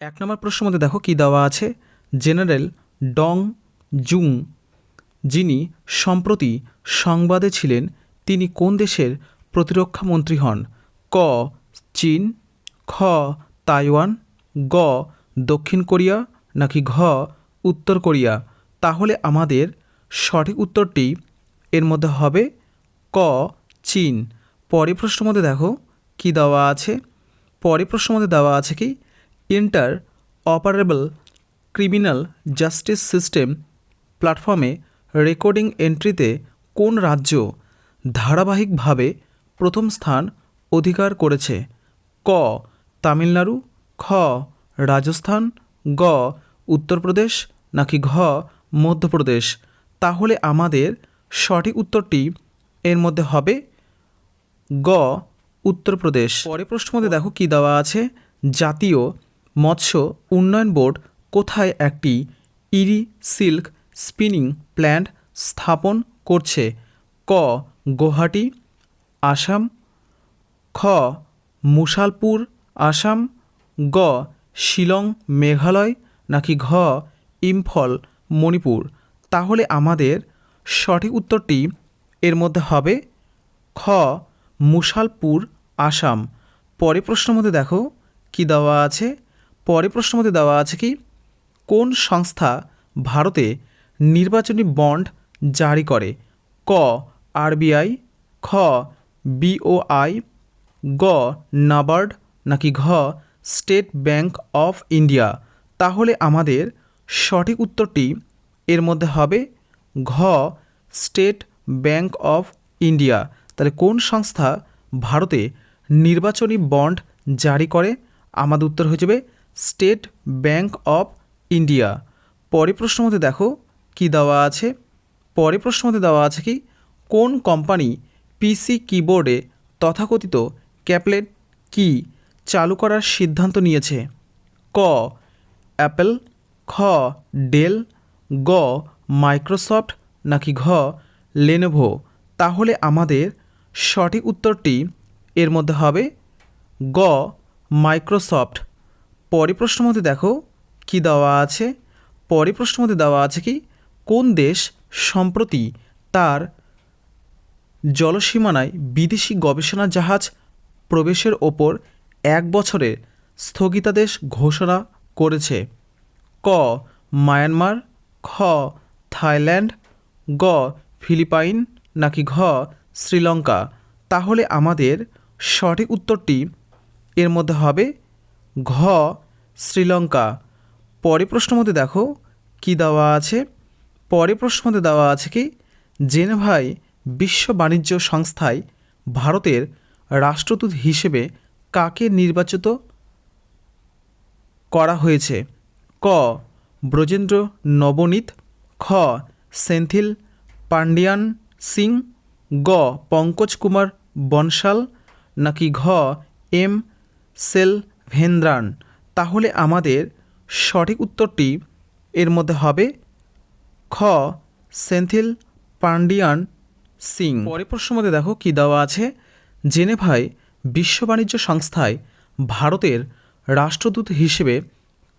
এক নম্বর প্রশ্ন মধ্যে দেখো কি দেওয়া আছে? জেনারেল ডং জুং, যিনি সম্প্রতি সংবাদে ছিলেন, তিনি কোন দেশের প্রতিরক্ষা মন্ত্রী হন? ক, চীন, খ, তাইওয়ান, গ, দক্ষিণ কোরিয়া, নাকি ঘ, উত্তর কোরিয়া? তাহলে আমাদের সঠিক উত্তরটি এর মধ্যে হবে ক, চীন। পরে প্রশ্ন মধ্যে দেখো কি দেওয়া আছে? পরে প্রশ্ন মধ্যে দেওয়া আছে কি? Interoperable criminal justice system প্ল্যাটফর্মে রেকর্ডিং এন্ট্রিতে কোন রাজ্য ধারাবাহিকভাবে প্রথম স্থান অধিকার করেছে? ক, তামিলনাড়ু, খ, রাজস্থান, গ, উত্তরপ্রদেশ, নাকি ঘ, মধ্যপ্রদেশ? তাহলে আমাদের সঠিক উত্তরটি এর মধ্যে হবে গ, উত্তরপ্রদেশ। পরে প্রশ্ন মধ্যে দেখো কি দেওয়া আছে। জাতীয় মৎস্য উন্নয়ন বোর্ড কোথায় একটি ইরি সিল্ক স্পিনিং প্ল্যান্ট স্থাপন করছে? ক. গুয়াহাটি, আসাম। খ. মুসালপুর আসাম। গ. শিলং, মেঘালয়। নাকি ঘ. ইম্ফল, মণিপুর? তাহলে আমাদের সঠিক উত্তরটি এর মধ্যে হবে খ. মুসালপুর আসাম। পরে প্রশ্ন মধ্যে দেখো কি দেওয়া আছে? প্রশ্ন মধ্যে দেওয়া আছে কি, কোন সংস্থা ভারতে নির্বাচনী বন্ড জারি করে? ক, আরবিআই, খ, বিওআই, গ, নাবার্ড, নাকি ঘ, স্টেট ব্যাংক অফ ইন্ডিয়া? তাহলে আমাদের সঠিক উত্তরটি এর মধ্যে হবে ঘ, স্টেট ব্যাংক অফ ইন্ডিয়া। তাহলে কোন সংস্থা ভারতে নির্বাচনী বন্ড জারি করে? আমাদের উত্তর হয়ে যাবে স্টেট ব্যাংক অফ ইন্ডিয়া। পরে প্রশ্ন মধ্যে দেখো কি দেওয়া আছে? পরে প্রশ্ন মধ্যে দেওয়া আছে কি, কোন কোম্পানি পিসি কিবোর্ডে তথাকথিত ক্যাপলেট কি চালু করার সিদ্ধান্ত নিয়েছে? ক, অ্যাপেল, খ, ডেল, গ, মাইক্রোসফট, নাকি ঘ, লেনোভো? তাহলে আমাদের সঠিক উত্তরটি এর মধ্যে হবে গ, মাইক্রোসফট। পরে প্রশ্ন মধ্যে দেখো, কি দেওয়া আছে? পরে প্রশ্ন মধ্যে দেওয়া আছে কি, কোন দেশ সম্প্রতি তার জলসীমানায় বিদেশি গবেষণা জাহাজ প্রবেশের ওপর এক বছরে স্থগিতাদেশ ঘোষণা করেছে? ক, মায়ানমার, খ, থাইল্যান্ড, গ, ফিলিপাইন, নাকি ঘ, শ্রীলঙ্কা? তাহলে আমাদের সঠিক উত্তরটি এর মধ্যে হবে ঘ, শ্রীলঙ্কা। পরে প্রশ্ন মধ্যে দেখো কি দেওয়া আছে? পরে প্রশ্ন মধ্যে দেওয়া আছে কি জেনেভাই বিশ্ব বাণিজ্য সংস্থায় ভারতের রাষ্ট্রদূত হিসেবে কাকে নির্বাচিত করা হয়েছে? ক, ব্রজেন্দ্র নবনীত। খ, সেন্থিল পান্ডিয়ান সিং। গ, পঙ্কজ কুমার বনশাল। নাকি ঘ, এম সেল ভেন্দ্রান তাহলে আমাদের সঠিক উত্তরটি এর মধ্যে হবে খ. সেন্থিল পান্ডিয়ান সিং। পরের প্রশ্ন মধ্যে দেখো কী দেওয়া আছে? জেনেভায় বিশ্ব বাণিজ্য সংস্থায় ভারতের রাষ্ট্রদূত হিসেবে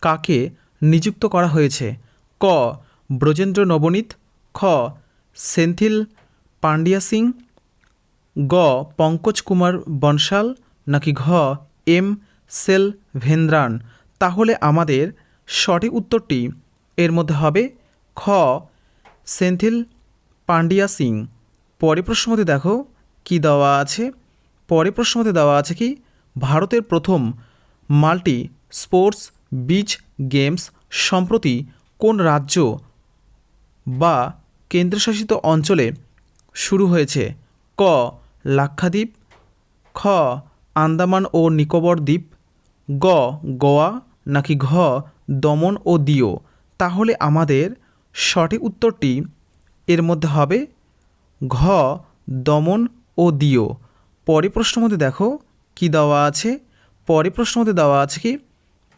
কাকে নিযুক্ত করা হয়েছে? ক. ব্রজেন্দ্র নবনীত। খ. সেন্থিল পান্ডিয়া সিং। গ. পঙ্কজ কুমার বনশাল। নাকি ঘ. এম. সেল ভেন্দ্রান তাহলে আমাদের সঠিক উত্তরটি এর মধ্যে হবে খ সেন্থিল পান্ডিয়া সিং পরে প্রশ্ন মধ্যে দেখো, কি দেওয়া আছে? পরে প্রশ্ন মধ্যে দেওয়া আছে কি, ভারতের প্রথম মাল্টি স্পোর্টস বিচ গেমস সম্প্রতি কোন রাজ্য বা কেন্দ্রশাসিত অঞ্চলে শুরু হয়েছে? ক, লাক্ষাদ্বীপ, খ, আন্দামান ও নিকোবর দ্বীপ গ, গোয়া, নাকি ঘ, দমন ও দিও। তাহলে আমাদের সঠিক উত্তরটি এর মধ্যে হবে ঘ, দমন ও দিও। পরে প্রশ্ন মধ্যে দেখো কি দেওয়া আছে। পরে প্রশ্ন মধ্যে দেওয়া আছে কি,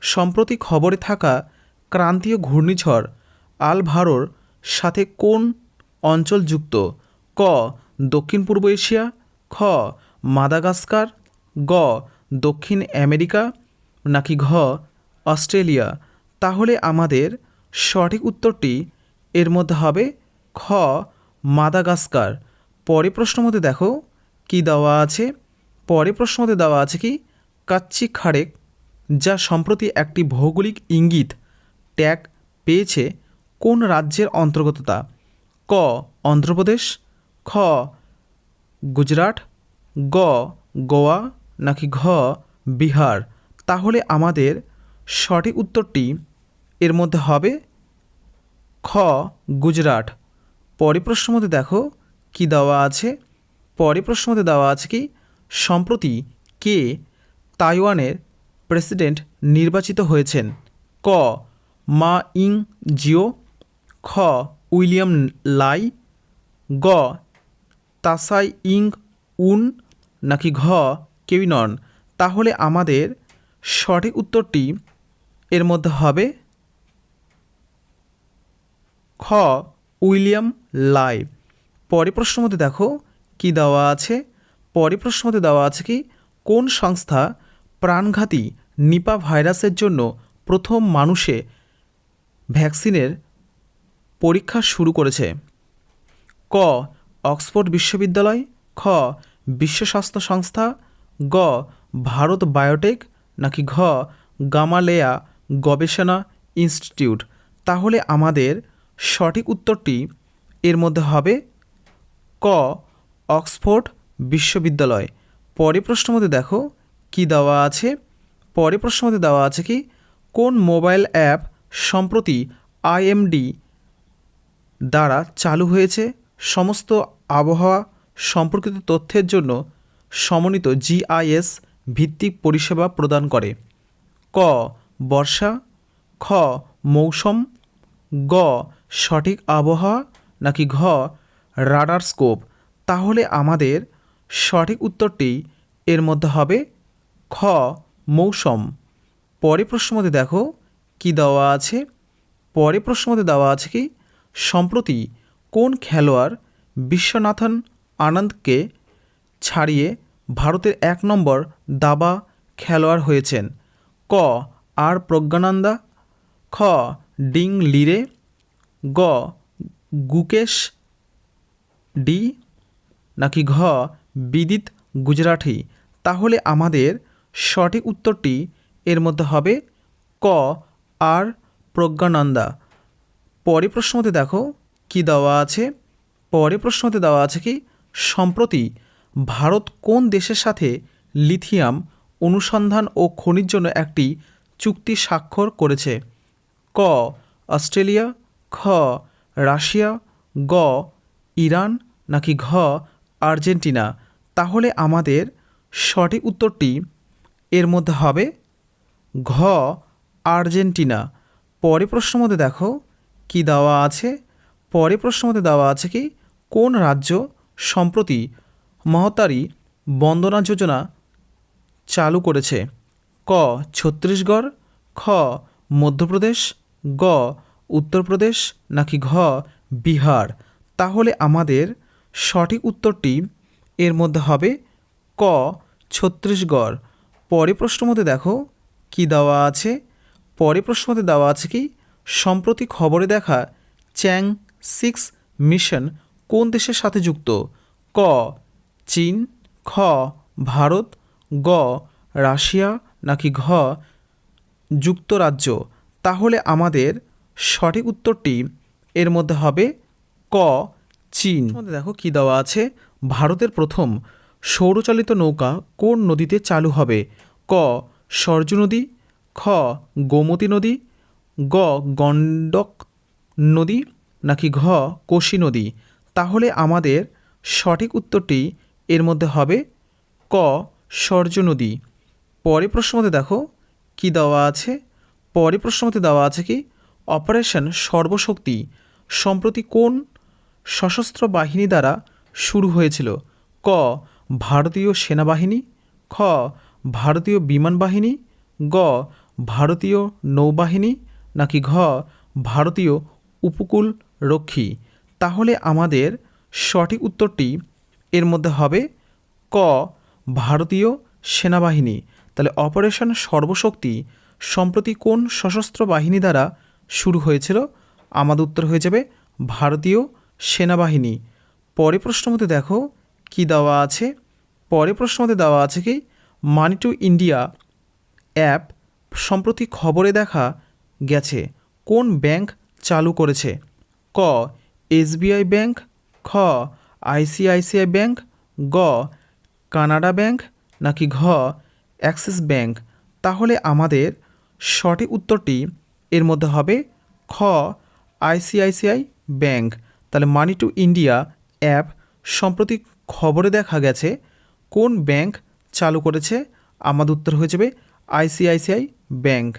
সম্প্রতি খবরে থাকা ক্রান্তীয় ঘূর্ণিঝড় আলভারোর সাথে কোন অঞ্চল যুক্ত? ক, দক্ষিণ পূর্ব এশিয়া, খ, মাদাগাস্কার, গ, দক্ষিণ আমেরিকা নাকি ঘ, অস্ট্রেলিয়া, তাহলে আমাদের সঠিক উত্তরটি এর মধ্যে হবে খ, মাদাগাস্কার। পরে প্রশ্ন মধ্যে দেখো কি দেওয়া আছে। পরে প্রশ্ন মধ্যে দেওয়া আছে কি, কাচ্চি খাড়েক যা সম্প্রতি একটি ভৌগোলিক ইঙ্গিত, ট্যাগ পেয়েছে কোন রাজ্যের অন্তর্গততা। ক, অন্ধ্রপ্রদেশ, খ, গুজরাট, গ, গোয়া, নাকি ঘ, বিহার। তাহলে আমাদের সঠিক উত্তরটি এর মধ্যে হবে খ, গুজরাট। পরে প্রশ্ন মধ্যে দেখো কি দেওয়া আছে। পরে প্রশ্ন মধ্যে দেওয়া আছে কি, সম্প্রতি কে তাইওয়ানের প্রেসিডেন্ট নির্বাচিত হয়েছেন? ক, মা ইং জিও। খ, উইলিয়াম লাই। গ, তাসাই ইং উন, নাকি ঘ, কেউই নন। তাহলে আমাদের সঠিক উত্তরটি এর মধ্যে হবে খ, উইলিয়াম লাই। পরে প্রশ্ন মধ্যে দেখো কি দেওয়া আছে? পরে প্রশ্ন মধ্যে দেওয়া আছে কি, কোন সংস্থা প্রাণঘাতী নিপা ভাইরাসের জন্য প্রথম মানুষে ভ্যাকসিনের পরীক্ষা শুরু করেছে? ক, অক্সফোর্ড বিশ্ববিদ্যালয়। খ, বিশ্ব স্বাস্থ্য সংস্থা। গ, ভারত বায়োটেক। নাকি ঘ, গামালেয়া গবেষণা ইনস্টিটিউট। তাহলে আমাদের সঠিক উত্তরটি এর মধ্যে হবে ক, অক্সফোর্ড বিশ্ববিদ্যালয়। পরে প্রশ্ন মধ্যে দেখো কি দেওয়া আছে। পরে প্রশ্ন মধ্যে দেওয়া আছে কি, কোন মোবাইল অ্যাপ সম্প্রতি আইএমডি দ্বারা চালু হয়েছে? সমস্ত আবহাওয়া সম্পর্কিত তথ্যের জন্য সমন্বিত জিআইএস ভিত্তিক পরিষেবা প্রদান করে। ক, বর্ষা। খ, মৌসুম। গ, সঠিক আবহাওয়া নাকি ঘ, রাডার স্কোপ। তাহলে আমাদের সঠিক উত্তরটি এর মধ্যে হবে খ, মৌসুম। পরে প্রশ্ন মধ্যে দেখো কি দেওয়া আছে? পরে প্রশ্ন মধ্যে দেওয়া আছে কি, সম্প্রতি কোন খেলোয়াড় বিশ্বনাথন আনন্দকে ছাড়িয়ে ভারতের এক নম্বর দাবা খেলোয়াড় হয়েছেন। ক. আর প্রজ্ঞানন্দা। খ. Ding Liren. গ. গুকেশ। ডি. নাকি ঘ. বিদিত গুজরাঠি। তাহলে আমাদের সঠিক উত্তরটি এর মধ্যে হবে ক. আর প্রজ্ঞানন্দা। পরে প্রশ্নতে দেখো কি দেওয়া আছে। পরে প্রশ্নতে দেওয়া আছে কি সম্প্রতি ভারত কোন দেশের সাথে লিথিয়াম অনুসন্ধান ও খনির জন্য একটি চুক্তি স্বাক্ষর করেছে? ক. অস্ট্রেলিয়া, খ. রাশিয়া, গ. ইরান, নাকি ঘ. আর্জেন্টিনা? তাহলে আমাদের সঠিক উত্তরটি এর মধ্যে হবে ঘ. আর্জেন্টিনা। পরে প্রশ্ন মধ্যে দেখো কি দেওয়া আছে? পরে প্রশ্ন মধ্যে দেওয়া আছে কি কোন রাজ্য সম্প্রতি মহতারি বন্দনা যোজনা চালু করেছে। ক, ছত্তিশগড়, খ, মধ্যপ্রদেশ, গ, উত্তরপ্রদেশ, নাকি ঘ, বিহার। তাহলে আমাদের সঠিক উত্তরটি এর মধ্যে হবে ক, ছত্তিশগড়। পরে প্রশ্ন মধ্যে দেখো কি দেওয়া আছে। পরে প্রশ্ন মধ্যে দেওয়া আছে কি, সম্প্রতি খবরে দেখা চ্যাং সিক্স মিশন কোন দেশের সাথে যুক্ত? ক চীন, খ, ভারত, গ, রাশিয়া, নাকি ঘ, যুক্তরাজ্য। তাহলে আমাদের সঠিক উত্তরটি এর মধ্যে হবে ক, চীন। মধ্যে দেখো কি দেওয়া আছে? ভারতের প্রথম সৌরচালিত নৌকা কোন নদীতে চালু হবে? ক, সরজু নদী, খ, গোমতী নদী, গ, গণ্ডক নদী, নাকি ঘ, কোশি নদী। তাহলে আমাদের সঠিক উত্তরটি এর মধ্যে হবে ক সর্য নদী পরে প্রশ্ন মধ্যে দেখো কি দেওয়া আছে? পরে প্রশ্ন মধ্যে দেওয়া আছে কি, অপারেশন সর্বশক্তি সম্প্রতি কোন সশস্ত্র বাহিনী দ্বারা শুরু হয়েছিল? ক, ভারতীয় সেনাবাহিনী। খ, ভারতীয় বিমান বাহিনী। গ, ভারতীয় নৌবাহিনী। নাকি ঘ, ভারতীয় উপকূল রক্ষী তাহলে আমাদের সঠিক উত্তরটি এর মধ্যে হবে ক, ভারতীয় সেনাবাহিনী। তাহলে অপারেশন সর্বশক্তি সম্প্রতি কোন সশস্ত্র বাহিনী দ্বারা শুরু হয়েছিল? আমাদের উত্তর হয়ে যাবে ভারতীয় সেনাবাহিনী। পরে প্রশ্ন মধ্যে দেখো কি দেওয়া আছে? পরে প্রশ্ন মধ্যে দেওয়া আছে কি মানি টু ইন্ডিয়া অ্যাপ সম্প্রতি খবরে দেখা গেছে কোন ব্যাংক চালু করেছে। ক এসবিআই ব্যাংক খ আইসিআইসিআই ব্যাংক, গ, কানাডা ব্যাংক নাকি ঘ, অ্যাক্সিস ব্যাংক। তাহলে আমাদের সঠিক উত্তরটি এর মধ্যে হবে খ, আইসিআইসিআই ব্যাংক। তাহলে মানি টু ইন্ডিয়া অ্যাপ সম্প্রতি খবরে দেখা গেছে কোন ব্যাংক চালু করেছে। আমাদের উত্তর হয়ে যাবে আইসিআইসিআই ব্যাংক।